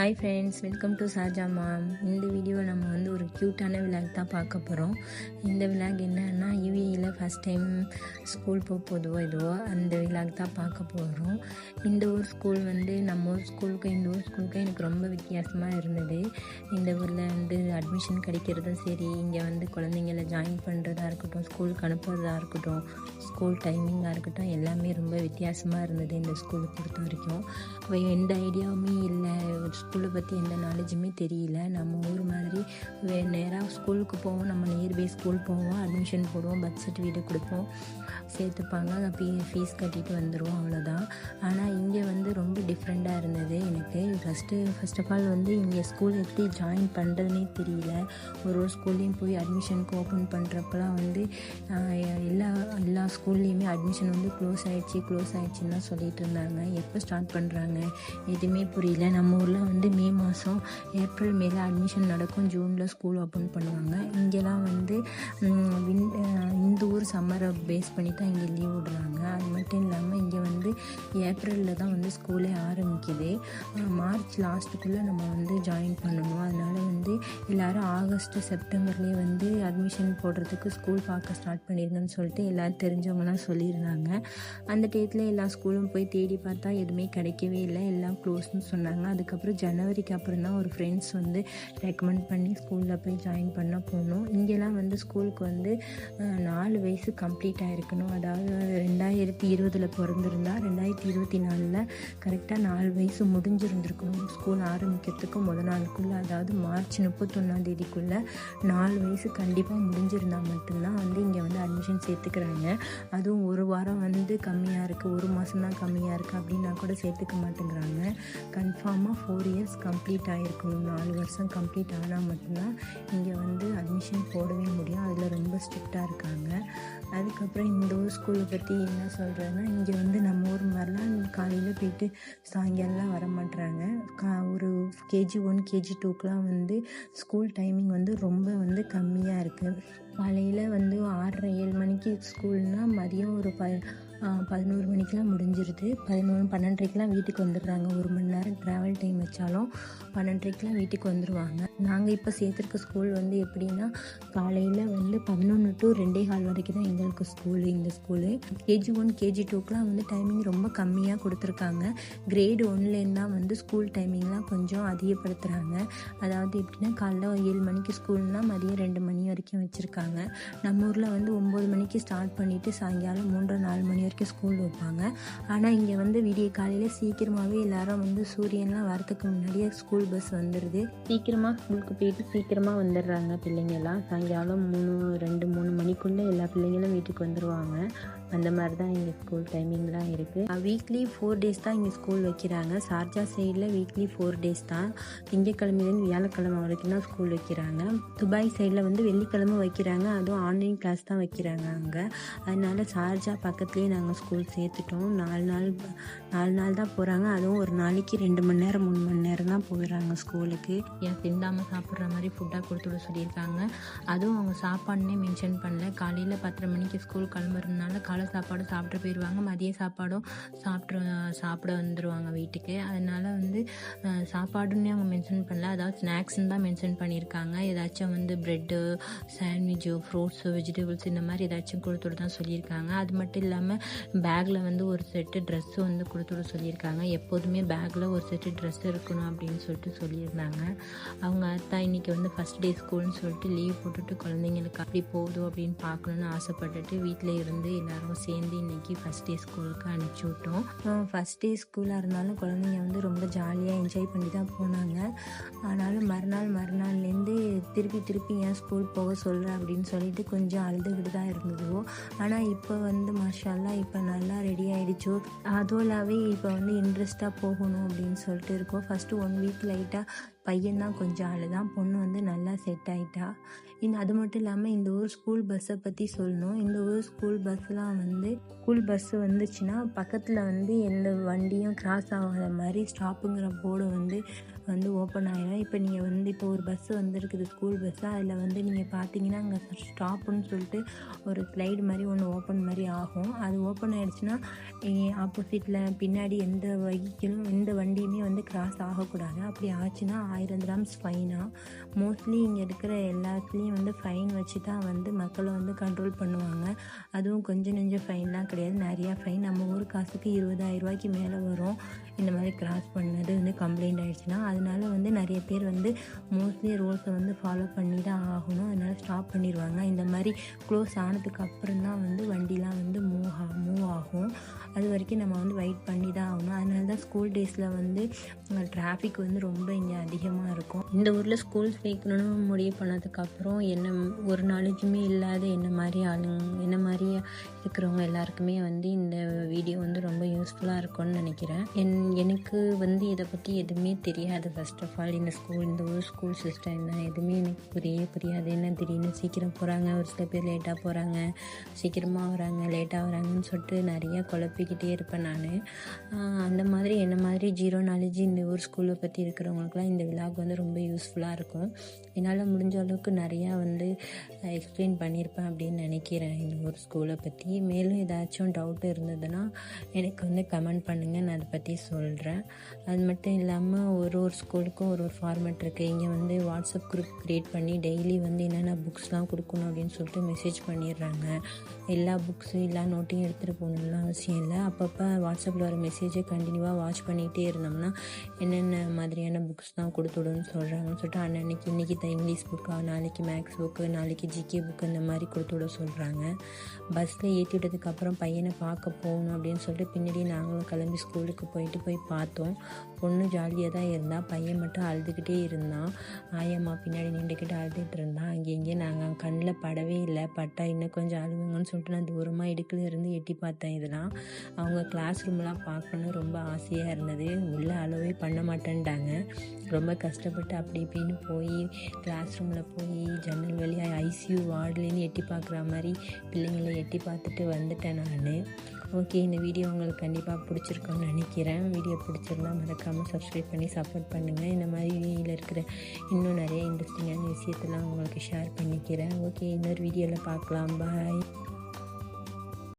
Hi friends welcome to Saja mom இந்த வீடியோவை நம்ம வந்து ஒரு க்யூட்டான விளாக் தான் பார்க்க போகிறோம் இந்த விளாக் என்னன்னா யூஏயில் ஃபஸ்ட் டைம் ஸ்கூல் போக போதுவோ இதுவோ அந்த விளாக் தான் பார்க்க போகிறோம் இந்த ஊர் ஸ்கூல் வந்து நம்ம ஊர் ஸ்கூலுக்கும் இந்த ஊர் ஸ்கூலுக்கும் எனக்கு ரொம்ப வித்தியாசமாக இருந்தது. இந்த ஊரில் வந்து அட்மிஷன் கிடைக்கிறதும் சரி இங்கே வந்து குழந்தைங்கள ஜாயின் பண்ணுறதா இருக்கட்டும் ஸ்கூலுக்கு அனுப்புறதா இருக்கட்டும் ஸ்கூல் டைமிங்காக இருக்கட்டும் எல்லாமே ரொம்ப வித்தியாசமாக இருந்தது இந்த ஸ்கூலை பொறுத்த வரைக்கும். எந்த ஐடியாவுமே இல்லை. ஸ்கூலை பற்றி எந்த நாலேஜுமே தெரியல. நம்ம ஊர் மாதிரி வே நேராக ஸ்கூலுக்கு போவோம். நம்ம நியர்பை ஸ்கூல் போவோம். அட்மிஷன் போடுவோம். பர்த் சர்டிஃபிகேட் கொடுப்போம். சேர்த்துப்பாங்க. அப்படி ஃபீஸ் கட்டிட்டு வந்துடுவோம் அவ்வளோதான் ஆனால் இங்கே வந்து ரொம்ப டிஃப்ரெண்ட்டாக இருந்தது எனக்கு. ஃபஸ்ட்டு ஃபர்ஸ்ட் ஆஃப் ஆல் வந்து இங்கே ஸ்கூல் எப்படி ஜாயின் பண்ணுறதுனே தெரியல. ஒரு ஒரு ஸ்கூல்லேயும் போய் அட்மிஷனுக்கு ஓப்பன் பண்ணுறப்பலாம் வந்து எல்லா எல்லா ஸ்கூல்லேயுமே அட்மிஷன் வந்து க்ளோஸ் ஆயிடுச்சு க்ளோஸ் ஆயிடுச்சுன்னு தான் சொல்லிட்டு இருந்தாங்க. எப்போ ஸ்டார்ட் பண்ணுறாங்க எதுவுமே புரியல. நம்ம ஊரில் வந்து மே மாதம் ஏப்ரல் மேல அட்மிஷன் நடக்கும் ஜூனில் ஸ்கூல் ஓப்பன் பண்ணுவாங்க. இங்கெல்லாம் வந்து வின்- இந்த ஊர் சம்மரை பேஸ் பண்ணி தான் இங்கே லீவ் விடுறாங்க. அது மட்டும் இல்லாமல் இங்கே வந்து ஏப்ரலில் தான் வந்து ஸ்கூலே ஆரம்பிக்குது. மார்ச் லாஸ்ட்டுக்குள்ளே நம்ம வந்து ஜாயின் பண்ணணும். அதனால் வந்து எல்லாரும் ஆகஸ்ட் செப்டம்பர்லேயே வந்து அட்மிஷன் போடுறதுக்கு ஸ்கூல் பார்க்க ஸ்டார்ட் பண்ணிருங்கன்னு சொல்லிட்டு எல்லோரும் தெரிஞ்சவங்கலாம் சொல்லியிருந்தாங்க. அந்த டேத்தில் எல்லா ஸ்கூலும் போய் தேடி பார்த்தா எதுவுமே கிடைக்கவே இல்லை. எல்லாம் க்ளோஸ்னு சொன்னாங்க. அதுக்கப்புறம் ஜனவரிக்கு அப்புறம் தான் ஒரு ஃப்ரெண்ட்ஸ் வந்து ரெக்கமெண்ட் பண்ணி ஸ்கூலில் போய் ஜாயின் பண்ண போனோம். இங்கெல்லாம் வந்து ஸ்கூலுக்கு வந்து நாலு வயசு கம்ப்ளீட் ஆகிருக்கணும் அதாவது ரெண்டாயிரத்தி இருபதில் பிறந்திருந்தா ரெண்டாயிரத்தி இருபத்தி நாலில் கரெக்டாக நாலு வயசு முடிஞ்சிருந்துருக்கணும். ஸ்கூல் ஆரம்பிக்கிறதுக்கு முத நாளுக்குள்ளே அதாவது மார்ச் முப்பத்தொன்னாந்தேதிக்குள்ளே நாலு வயசு கண்டிப்பாக முடிஞ்சிருந்தால் மட்டும்தான் வந்து இங்கே வந்து அட்மிஷன் சேர்த்துக்கிறாங்க. அதுவும் ஒரு வாரம் வந்து கம்மியாக இருக்குது ஒரு மாதம் தான் கம்மியாக இருக்குது அப்படின்னா கூட சேர்த்துக்க மாட்டேங்கிறாங்க. கன்ஃபார்மாக ஃபோர் இயர்ஸ் கம்ப்ளீட் ஆகிருக்கணும் நாலு வருஷம் கம்ப்ளீட் ஆனால் மட்டும்தான் இங்கே வந்து அட்மிஷன் போடவே முடியும். அதில் ரொம்ப ஸ்ட்ரிக்டாக இருக்காங்க. அதுக்கப்புறம் இந்த ஊர் ஸ்கூலை பற்றி என்ன சொல்கிறேன்னா இங்கே வந்து நம்ம ஊர் மாதிரிலாம் காலையில் போயிட்டு சாயங்காலம்லாம் வர மாட்டுறாங்க கா ஒரு கேஜி ஒன் கேஜி டூக்கெலாம் வந்து ஸ்கூல் டைமிங் வந்து ரொம்ப வந்து கம்மியாக இருக்குது காலையில் வந்து ஆறரை ஏழு மணிக்கு ஸ்கூல்னால் மதியம் ஒரு ப பதினோரு மணிக்கெலாம் முடிஞ்சிருது. பதினொன்று பன்னெண்டரைக்கெலாம் வீட்டுக்கு வந்துடுறாங்க. ஒரு மணி நேரம் ட்ராவல் டைம் வச்சாலும் பன்னெண்டரைக்கெலாம் வீட்டுக்கு வந்துடுவாங்க நாங்கள் இப்போ சேர்த்துருக்க ஸ்கூல் வந்து எப்படின்னா காலையில் வந்து பதினொன்று டு ரெண்டே கால் வரைக்கும் தான் எங்களுக்கு ஸ்கூலு இந்த ஸ்கூலு கேஜி ஒன் கேஜி டூக்கெலாம் வந்து டைமிங் ரொம்ப கம்மியாக கொடுத்துருக்காங்க. கிரேடு ஒன்லேருந்து தான் வந்து ஸ்கூல் டைமிங்லாம் கொஞ்சம் அதிகப்படுத்துகிறாங்க அதாவது எப்படின்னா காலைல ஏழு மணிக்கு ஸ்கூல்னால் மதியம் ரெண்டு மணி வரைக்கும் வச்சுருக்காங்க. நம்ம ஊரில் வந்து ஒம்பது மணிக்கு ஸ்டார்ட் பண்ணிவிட்டு சாயங்காலம் மூன்று நாலு மணி வரைக்கும் ஸ்கூல் வைப்பாங்க. ஆனால் இங்கே வந்து விடிய காலையில் சீக்கிரமாகவே எல்லாரும் வந்து சூரியன்லாம் வரத்துக்கு முன்னாடியே ஸ்கூல் பஸ் வந்துடுது சீக்கிரமாக ஸ்கூலுக்கு போயிட்டு சீக்கிரமாக வந்துடுறாங்க பிள்ளைங்கள்லாம் சாயங்காலம் மூணு ரெண்டு மூணு மணிக்குள்ளே எல்லா பிள்ளைங்களும் வீட்டுக்கு வந்துடுவாங்க அந்த மாதிரி தான் இங்கே ஸ்கூல் டைமிங்லாம் இருக்குது வீக்லி ஃபோர் டேஸ் தான் இங்கே ஸ்கூல் வைக்கிறாங்க. சார்ஜா சைடில் வீக்லி ஃபோர் டேஸ் தான். திங்கக்கிழமையிலேருந்து வியாழக்கிழமை வரைக்கும் தான் ஸ்கூல் வைக்கிறாங்க. துபாய் சைடில் வந்து வெள்ளிக்கிழமை வைக்கிறாங்க. அதுவும் ஆன்லைன் கிளாஸ் தான் வைக்கிறாங்க அங்கே. அதனால சார்ஜா பக்கத்துலேயே நாங்கள் ஸ்கூல் சேர்த்துட்டோம். நாலு நாள் நாலு நாள் தான் போகிறாங்க அதுவும் ஒரு நாளைக்கு ரெண்டு மணி நேரம் மூணு மணி நேரம் தான் போயிடுறாங்க ஸ்கூலுக்கு ஏன் திண்டாமல் சாப்பிட்ற மாதிரி ஃபுட்டாக கொடுத்து விட சொல்லியிருக்காங்க. அதுவும் அவங்க சாப்பாடுனே மென்ஷன் பண்ணல. காலையில் பத்தரை மணிக்கு ஸ்கூல் கிளம்புறதுனால கால சாப்பாடு சாப்பிட்டு போயிடுவாங்க மதிய சாப்பாடும் சாப்பிட்ரு சாப்பிட வந்துடுவாங்க வீட்டுக்கு. அதனால் வந்து சாப்பாடுன்னு அவங்க மென்ஷன் பண்ணல. அதாவது ஸ்நாக்ஸ்ன்னு தான் மென்ஷன் பண்ணியிருக்காங்க. ஏதாச்சும் வந்து ப்ரெட்டு சாண்ட்விட்சு ஃப்ரூட்ஸு வெஜிடபிள்ஸ் இந்த மாதிரி ஏதாச்சும் கொடுத்துட்டு தான் சொல்லியிருக்காங்க. அது மட்டும் இல்லாமல் பேக்கில் வந்து ஒரு செட்டு ட்ரெஸ்ஸு வந்து கொடுத்துட சொல்லியிருக்காங்க. எப்போதுமே பேக்கில் ஒரு செட்டு ட்ரெஸ் இருக்கணும் அப்படின்னு சொல்லிட்டு சொல்லியிருந்தாங்க. அவங்க அத்தா இன்றைக்கி வந்து ஃபஸ்ட் டே ஸ்கூல்னு சொல்லிட்டு லீவ் போட்டுட்டு குழந்தைங்களுக்கு அப்படி போதும் அப்படின்னு பார்க்கணுன்னு ஆசைப்பட்டுட்டு வீட்டில் இருந்து எல்லாரும் சேர்ந்து இன்னைக்கு ஃபஸ்ட் டே ஸ்கூலுக்கு அனுப்பிச்சி விட்டோம். ஃபஸ்ட் டே ஸ்கூலாக இருந்தாலும் குழந்தைங்க வந்து ரொம்ப ஜாலியாக என்ஜாய் பண்ணி தான் போனாங்க. ஆனாலும் மறுநாள் மறுநாள்லேருந்து திருப்பி திருப்பி ஏன் ஸ்கூல் போக சொல்கிற அப்படின்னு சொல்லிட்டு கொஞ்சம் அழுதுகிட்டு தான் இருந்ததோ. ஆனால் இப்போ வந்து மாஷாலாம் இப்போ நல்லா ரெடி ஆகிடுச்சோ அதுவும் இல்லாவே இப்போ வந்து இன்ட்ரெஸ்ட்டாக போகணும் அப்படின்னு சொல்லிட்டு இருக்கோம். ஃபஸ்ட்டு ஒன் வீக் லைட்டாக பையன் தான் கொஞ்சம் அழுதான். பொண்ணு வந்து நல்லா செட் ஆகிட்டா இந்த அது மட்டும் இல்லாமல் இந்த ஊர் ஸ்கூல் பஸ்ஸை பற்றி சொல்லணும். இந்த ஊர் ஸ்கூல் பஸ்லாம் வந்து ஸ்கூல் பஸ்ஸு வந்துச்சுன்னா பக்கத்தில் வந்து எந்த வண்டியும் கிராஸ் ஆகாத மாதிரி ஸ்டாப்புங்கிற போர்டு வந்து வந்து ஓப்பன் ஆகிடும் இப்போ நீங்கள் வந்து இப்போ ஒரு பஸ்ஸு வந்துருக்குது ஸ்கூல் பஸ்ஸு அதில் வந்து நீங்கள் பார்த்தீங்கன்னா அங்கே ஸ்டாப்புன்னு சொல்லிட்டு ஒரு ஸ்லைடு மாதிரி ஒன்று ஓப்பன் மாதிரி ஆகும். அது ஓப்பன் ஆகிடுச்சுன்னா ஆப்போசிட்டில் பின்னாடி எந்த வெஹிக்கிளும் எந்த வண்டியுமே வந்து கிராஸ் ஆகக்கூடாது. அப்படி ஆச்சுன்னா ஆயிரம் கிராம்ஸ் ஃபைனாக மோஸ்ட்லி இங்கே இருக்கிற எல்லாத்துலேயும் வந்து ஃபைன் வச்சு தான் வந்து மக்களை வந்து கண்ட்ரோல் பண்ணுவாங்க. அதுவும் கொஞ்சம் நெஞ்சம் ஃபைன்லாம் கிடையாது. நிறையா ஃபைன் நம்ம ஊர் காசுக்கு இருபதாயிரம் ரூபாய்க்கு மேலே வரும். இந்த மாதிரி கிராஸ் பண்ணது வந்து கம்ப்ளைண்ட் ஆகிடுச்சுன்னா அதனால் வந்து நிறைய பேர் வந்து மோஸ்ட்லி ரூல்ஸை வந்து ஃபாலோ பண்ணி தான் ஆகணும். அதனால் ஸ்டாப் பண்ணிடுவாங்க. இந்த மாதிரி க்ளோஸ் ஆனதுக்கு அப்புறம் தான் வந்து வண்டிலாம் வந்து மூவ் ஆ மூவ் ஆகும். அது வரைக்கும் நம்ம வந்து வெயிட் பண்ணி தான் ஆகணும். அதனால தான் ஸ்கூல் டேஸில் வந்து டிராஃபிக் வந்து ரொம்ப இங்கே அதிகமாக இருக்கும். இந்த ஊரில் ஸ்கூல் சேர்க்கணும்னு முடிவு பண்ணதுக்கப்புறம் என்ன ஒரு நாலேஜுமே இல்லாத என்ன மாதிரி ஆளுங்க என்ன மாதிரி இருக்கிறவங்க எல்லாருக்குமே வந்து இந்த வீடியோ வந்து ரொம்ப யூஸ்ஃபுல்லாக இருக்கும்னு நினைக்கிறேன். என் எனக்கு வந்து இதை பற்றி எதுவுமே தெரியாது. ஃபஸ்ட் ஆஃப் ஆல் இந்த ஸ்கூல் இந்த ஊர் ஸ்கூல் சிஸ்டம் என்ன எதுவுமே எனக்கு புரியவே புரியாது. என்ன திடீர்னு சீக்கிரம் போகிறாங்க ஒரு சில பேர் லேட்டாக போகிறாங்க சீக்கிரமாக வராங்க லேட்டாக வராங்கன்னு சொல்லிட்டு நிறையா குழப்பிக்கிட்டே இருப்பேன் நான். அந்த மாதிரி என்ன மாதிரி ஜீரோ நாலேஜ் இந்த ஊர் ஸ்கூலை பற்றி இருக்கிறவங்களுக்குலாம் இந்த விழாவுக்கு வந்து ரொம்ப யூஸ்ஃபுல்லாக இருக்கும். என்னால் முடிஞ்ச அளவுக்கு நிறையா வந்து எக்ஸ்பிளைன் பண்ணியிருப்பேன் அப்படின்னு நினைக்கிறேன் இந்த ஊர் ஸ்கூலை பற்றி மேலும் ஏதாச்சும் டவுட் இருந்ததுன்னா எனக்கு வந்து கமெண்ட் பண்ணுங்கள் நான் அதை பற்றி சொல்கிறேன் அது மட்டும் இல்லாமல் ஒரு ஒரு ஸ்கூலுக்கும் ஒரு ஒரு ஃபார்மேட் இருக்குது இங்கே வந்து வாட்ஸ்அப் குரூப் க்ரியேட் பண்ணி டெய்லி வந்து என்னென்ன புக்ஸ்லாம் கொடுக்கணும் அப்படின்னு சொல்லிட்டு மெசேஜ் பண்ணிடுறாங்க. எல்லா புக்ஸும் எல்லா நோட்டையும் எடுத்துகிட்டு போகணும்லாம் அவசியம் இல்லை. அப்பப்போ வாட்ஸ்அப்பில் வர மெசேஜை கண்டினியூவாக வாட்ச் பண்ணிகிட்டே இருந்தோம்னா என்னென்ன மாதிரியான புக்ஸ் தான் கொடுத்துடுன்னு சொல்கிறாங்கன்னு சொல்லிட்டு அன்னன்னைக்கு இன்றைக்கி த இங்கிலீஷ் புக்கா நாளைக்கு மேக்ஸ் புக்கு நாளைக்கு ஜிகே புக்கு இந்த மாதிரி கொடுத்து விட சொல்கிறாங்க பஸ்ஸில் ஏற்றி விட்டதுக்கப்புறம் பையனை பார்க்க போகணும் அப்படின்னு சொல்லிட்டு பின்னாடி நாங்களும் கிளம்பி ஸ்கூலுக்கு போயிட்டு போய் பார்த்தோம். பொண்ணு ஜாலியாக தான் இருந்தால் பையன் மட்டும் அழுதுகிட்டே இருந்தான். ஆயம்மா பின்னாடி நின்றுக்கிட்டு அழுதுகிட்டு இருந்தான். அங்கே இங்கே நாங்கள் கண்ணில் படவே இல்லை. பட்டா இன்னும் கொஞ்சம் அழுகுங்கன்னு சொல்லிட்டு நான் தூரமாக இடுக்கில் இருந்து எட்டி பார்த்தேன் இதெல்லாம். அவங்க கிளாஸ் ரூம்லாம் பார்க்கணுன்னு ரொம்ப ஆசையாக இருந்தது. உள்ளே அளவே பண்ண மாட்டேன்ட்டாங்க. ரொம்ப கஷ்டப்பட்டு அப்படி இப்படின்னு போய் கிளாஸ் ரூமில் போய் ஜன்னல் வழியாக ஐசியூ வார்டுலேருந்து எட்டி பார்க்குற மாதிரி பிள்ளைங்களை எட்டி பார்த்துட்டு வந்துட்டேன் நான். ஓகே இந்த வீடியோ உங்களுக்கு கண்டிப்பாக பிடிச்சிருக்கும்னு நினைக்கிறேன். வீடியோ பிடிச்சிருந்தா மறக்காமல் சப்ஸ்கிரைப் பண்ணி சப்போர்ட் பண்ணுங்கள் இந்த மாதிரி வீடியோவில் இருக்கிற இன்னும் நிறைய இன்ட்ரெஸ்டிங்கான விஷயத்தெல்லாம் உங்களுக்கு ஷேர் பண்ணிக்கிறேன். ஓகே இன்னொரு வீடியோவில் பார்க்கலாம். பாய்